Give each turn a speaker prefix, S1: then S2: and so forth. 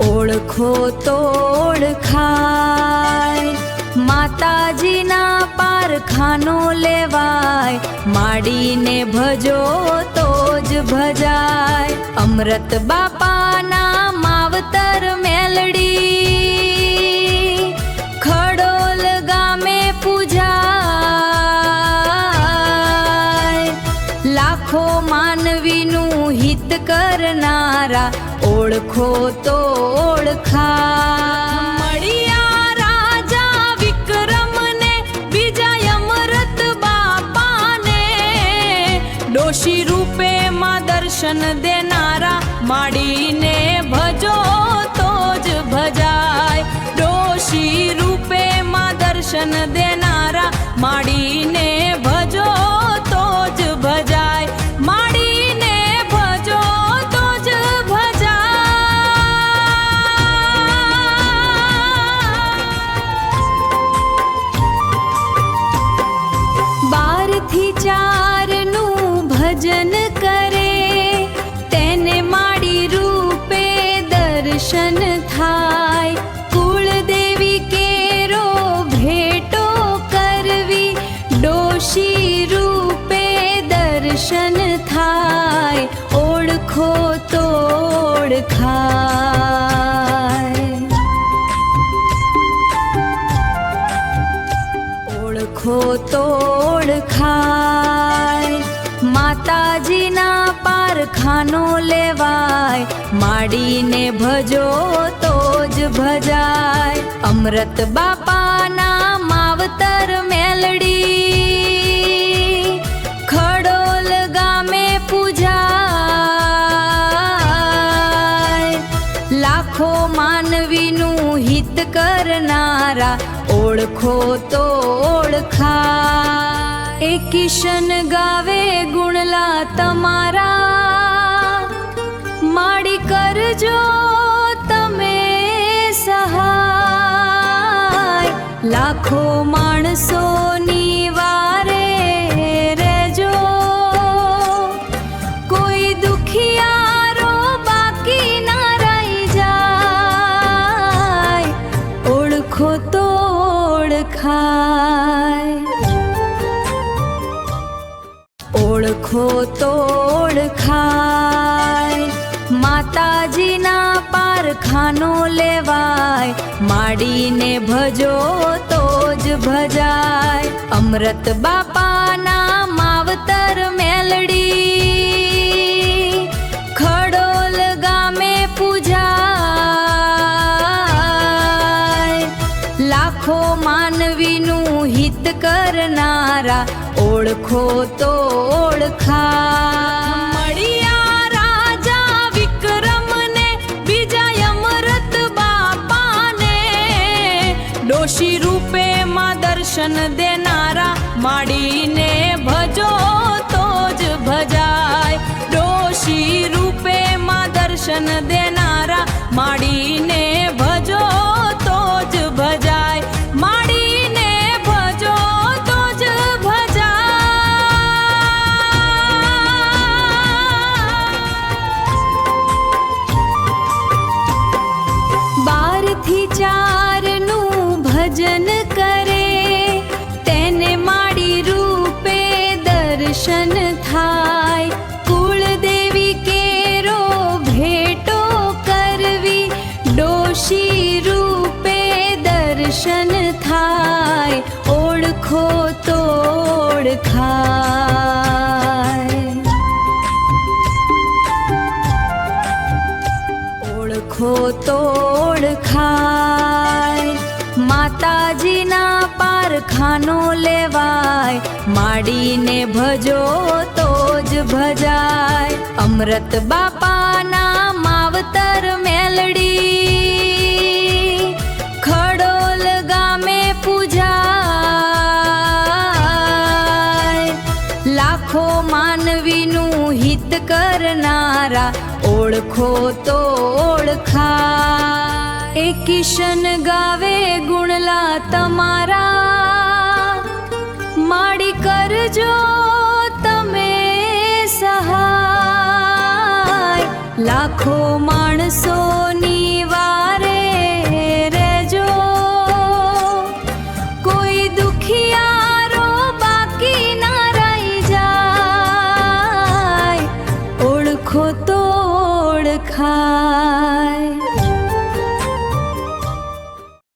S1: ઓળખો તો ઓળખાય. માતાજીના પારખાનો લેવાય. માડીને ભજો તો જ ભજાય. અમૃત બાપાના માવતર મેલડી. ખડોલ ગામે પૂજાય. લાખો માનવીનું હિત કરનારા ઓળખો તો ઓળખા. મળ્યા રાજા વિક્રમને બીજા અમરત બાપાને. ડોશી રૂપે દર્શન દેનારા માડીને ભજો તો જ ભજાય. ડોશી રૂપે માં દર્શન દેનારા માડીને ભજો ભજન કરે, તેને માડી રૂપે દર્શન થાય. કુળદેવી કેરો ભેટો કરવી, ડોશી રૂપે દર્શન થાય. ઓળખો તો ઓળખાય. ઓળખો તો ઓળખાય માડીને ભજો તો જ ભજાય. અમૃત બાપાના માવતર મેલડી ખડોલ ગામે પૂજાય. લાખો માનવીનું હિત કરનારા ઓળખો તો ઓળખા એ કિશન ગાવે ગુણલા તમારા કરજો તમે સહાય. લાખો માણસોની વારે રેજો કોઈ દુખિયારો બાકી ના જાય. ઓળખો તો ઓળખાય. ઓળખો તો ઓળખાય. માતાજીના પારખાનો લેવાય, માડીને ભજો તો જ ભજાય. અમૃત બાપાના માવતર મેલડી, ખડોલ ગામે પૂજાય. લાખો માનવીનું હિત કરનારા ઓળખો તો ઓળખા ડોશી રૂપે માં દર્શન દેનારા માડીને ભજો તો જ ભજાય. ડોશી રૂપે માં દર્શન દેનારા માડીને ભજો ભજન કરે, તેને માડી રૂપે દર્શન થાય. કુળદેવી કેરો ભેટો કરવી, ડોશી રૂપે દર્શન થાય. ઓળખો તો ઓળખાય. ઓળખો તો ઓળખાય. માતાજીના પારખાનો લેવાય, માડીને ભજો તો જ ભજાય. અમૃત બાપાના માવતર મેલડી, ખડોલ ગામે પૂજાય. લાખો માનવીનું હિત કરનારા ઓળખો તો ઓળખા એ કિશન ગાવે ગુણલા તમારા. માડી કરજો તમે સહાય. લાખો માણસોની